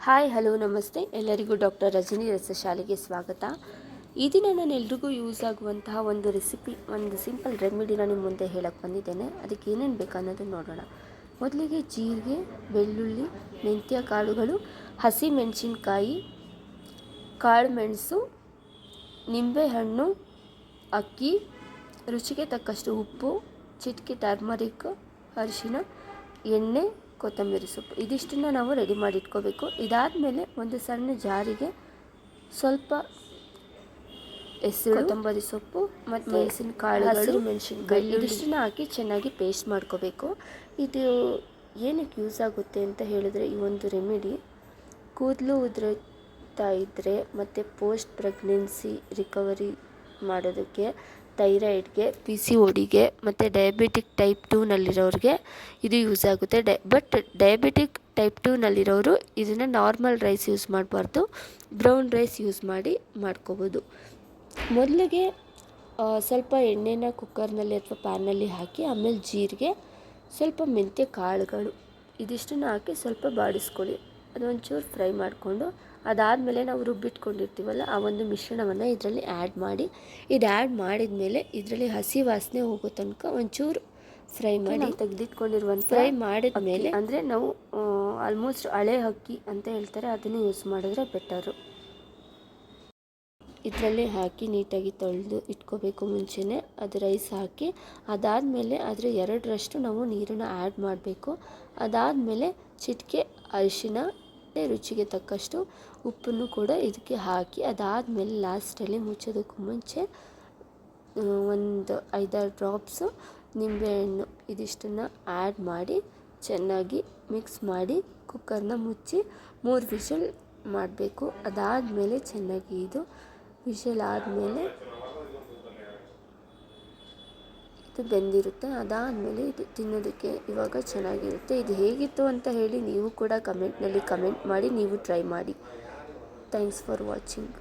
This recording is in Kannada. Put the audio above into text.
ಹಾಯ್, ಹಲೋ, ನಮಸ್ತೆ. ಎಲ್ಲರಿಗೂ ಡಾಕ್ಟರ್ ರಜನಿ ರಸ ಶಾಲೆಗೆ ಸ್ವಾಗತ. ಈ ದಿನ ನಾನು ಎಲ್ರಿಗೂ ಯೂಸ್ ಆಗುವಂತಹ ಒಂದು ರೆಸಿಪಿ, ಒಂದು ಸಿಂಪಲ್ ರೆಮಿಡಿನ ನಿಮ್ಮ ಮುಂದೆ ಹೇಳಕ್ಕೆ ಬಂದಿದ್ದೇನೆ. ಅದಕ್ಕೆ ಏನೇನು ಬೇಕು ನೋಡೋಣ. ಮೊದಲಿಗೆ ಜೀರಿಗೆ, ಬೆಳ್ಳುಳ್ಳಿ, ಮೆಂತ್ಯ ಕಾಳುಗಳು, ಹಸಿ ಮೆಣಸಿನ್ಕಾಯಿ, ಕಾಳು ಮೆಣಸು ನಿಂಬೆಹಣ್ಣು ಅಕ್ಕಿ, ರುಚಿಗೆ ತಕ್ಕಷ್ಟು ಉಪ್ಪು, ಚಿಟಿಕೆ, ಟರ್ಮರಿಕ್ ಅರಿಶಿನ ಎಣ್ಣೆ ಕೊತ್ತಂಬರಿ ಸೊಪ್ಪು. ಇದಿಷ್ಟನ್ನ ನಾವು ರೆಡಿ ಮಾಡಿ ಇಟ್ಕೋಬೇಕು ಇದಾದಮೇಲೆ ಒಂದು ಸಣ್ಣ ಜಾರಿಗೆ ಸ್ವಲ್ಪ ಹೆಸರು ಕೊತ್ತಂಬರಿ ಸೊಪ್ಪು ಮತ್ತು ಮೆಣಸಿನ ಕಾಳುಗಳು ಮೆಣಸಿನಕಾಯಿ ಇದಿಷ್ಟನ್ನ ಹಾಕಿ ಚೆನ್ನಾಗಿ ಪೇಸ್ಟ್ ಮಾಡ್ಕೋಬೇಕು. ಇದು ಏನಕ್ಕೆ ಯೂಸ್ ಆಗುತ್ತೆ ಅಂತ ಹೇಳಿದ್ರೆ ಈ ಒಂದು ರೆಮಿಡಿ ಕೂದಲು ಉದುರುತ್ತಾ ಇದ್ದರೆ ಮತ್ತು ಪೋಸ್ಟ್ ಪ್ರೆಗ್ನೆನ್ಸಿ ರಿಕವರಿ ಮಾಡೋದಕ್ಕೆ ಥೈರಾಯ್ಡ್ಗೆ ಪಿ ಸಿ ಒಡಿಗೆ ಮತ್ತು ಡಯಾಬಿಟಿಕ್ ಟೈಪ್ ಟೂನಲ್ಲಿರೋರಿಗೆ ಇದು ಯೂಸ್ ಆಗುತ್ತೆ. ಡೈ ಬಟ್ ಡಯಾಬಿಟಿಕ್ ಟೈಪ್ ಟೂನಲ್ಲಿರೋರು ಇದನ್ನು ನಾರ್ಮಲ್ ರೈಸ್ ಯೂಸ್ ಮಾಡಬಾರ್ದು. ಬ್ರೌನ್ ರೈಸ್ ಯೂಸ್ ಮಾಡಿ ಮಾಡ್ಕೋಬೋದು. ಮೊದಲಿಗೆ ಸ್ವಲ್ಪ ಎಣ್ಣೆನ ಕುಕ್ಕರ್ನಲ್ಲಿ ಅಥವಾ ಪ್ಯಾನಲ್ಲಿ ಹಾಕಿ, ಆಮೇಲೆ ಜೀರಿಗೆ, ಸ್ವಲ್ಪ ಮೆಂತ್ಯ ಕಾಳುಗಳು ಇದಿಷ್ಟನ್ನು ಹಾಕಿ ಸ್ವಲ್ಪ ಬಾಡಿಸ್ಕೊಳ್ಳಿ. ಅದೊಂಚೂರು ಫ್ರೈ ಮಾಡಿಕೊಂಡು ಅದಾದಮೇಲೆ ನಾವು ರುಬ್ಬಿಟ್ಕೊಂಡಿರ್ತೀವಲ್ಲ ಆ ಒಂದು ಮಿಶ್ರಣವನ್ನು ಇದರಲ್ಲಿ ಆ್ಯಡ್ ಮಾಡಿ. ಇದು ಆ್ಯಡ್ ಮಾಡಿದ ಮೇಲೆ ಇದರಲ್ಲಿ ಹಸಿ ವಾಸನೆ ಹೋಗೋ ತನಕ ಒಂಚೂರು ಫ್ರೈ ಮಾಡಿ. ತೆಗೆದಿಟ್ಕೊಂಡಿರುವಂಥ ಫ್ರೈ ಮಾಡಿದ ಮೇಲೆ ಅಂದರೆ ನಾವು ಆಲ್ಮೋಸ್ಟ್ ಹಳೆ ಹಕ್ಕಿ ಅಂತ ಹೇಳ್ತಾರೆ ಅದನ್ನು ಯೂಸ್ ಮಾಡಿದ್ರೆ ಬೆಟರು ಇದರಲ್ಲಿ ಹಾಕಿ ನೀಟಾಗಿ ತೊಳೆದು ಇಟ್ಕೋಬೇಕು ಮುಂಚೆನೇ. ಅದು ರೈಸ್ ಹಾಕಿ, ಅದಾದಮೇಲೆ ಅದರ ಎರಡರಷ್ಟು ನಾವು ನೀರನ್ನು ಆ್ಯಡ್ ಮಾಡಬೇಕು. ಅದಾದಮೇಲೆ ಚಿಟಿಕೆ, ಅರಿಶಿನ ರುಚಿಗೆ ತಕ್ಕಷ್ಟು ಉಪ್ಪನ್ನು ಕೂಡ ಇದಕ್ಕೆ ಹಾಕಿ, ಅದಾದಮೇಲೆ ಲಾಸ್ಟಲ್ಲಿ ಮುಚ್ಚೋದಕ್ಕೂ ಮುಂಚೆ ಒಂದು ಐದಾರು ಡ್ರಾಪ್ಸು ನಿಂಬೆಹಣ್ಣು ಇದಿಷ್ಟನ್ನು ಆ್ಯಡ್ ಮಾಡಿ, ಚೆನ್ನಾಗಿ ಮಿಕ್ಸ್ ಮಾಡಿ ಕುಕ್ಕರ್ನ ಮುಚ್ಚಿ ಮೂರು ವಿಷಲ್ ಮಾಡಬೇಕು. ಅದಾದಮೇಲೆ ಚೆನ್ನಾಗಿ ಇದು ವಿಷಲ್ ಆದಮೇಲೆ ಇದು ಬೆಂದಿರುತ್ತೆ, ಅದಾದಮೇಲೆ ಇದು ತಿನ್ನೋದಕ್ಕೆ ಇವಾಗ ಚೆನ್ನಾಗಿರುತ್ತೆ. ಇದು ಹೇಗಿತ್ತು ಅಂತ ಹೇಳಿ ನೀವು ಕೂಡ ಕಮೆಂಟ್ನಲ್ಲಿ ಕಮೆಂಟ್ ಮಾಡಿ, ನೀವು ಟ್ರೈ ಮಾಡಿ. Thanks for watching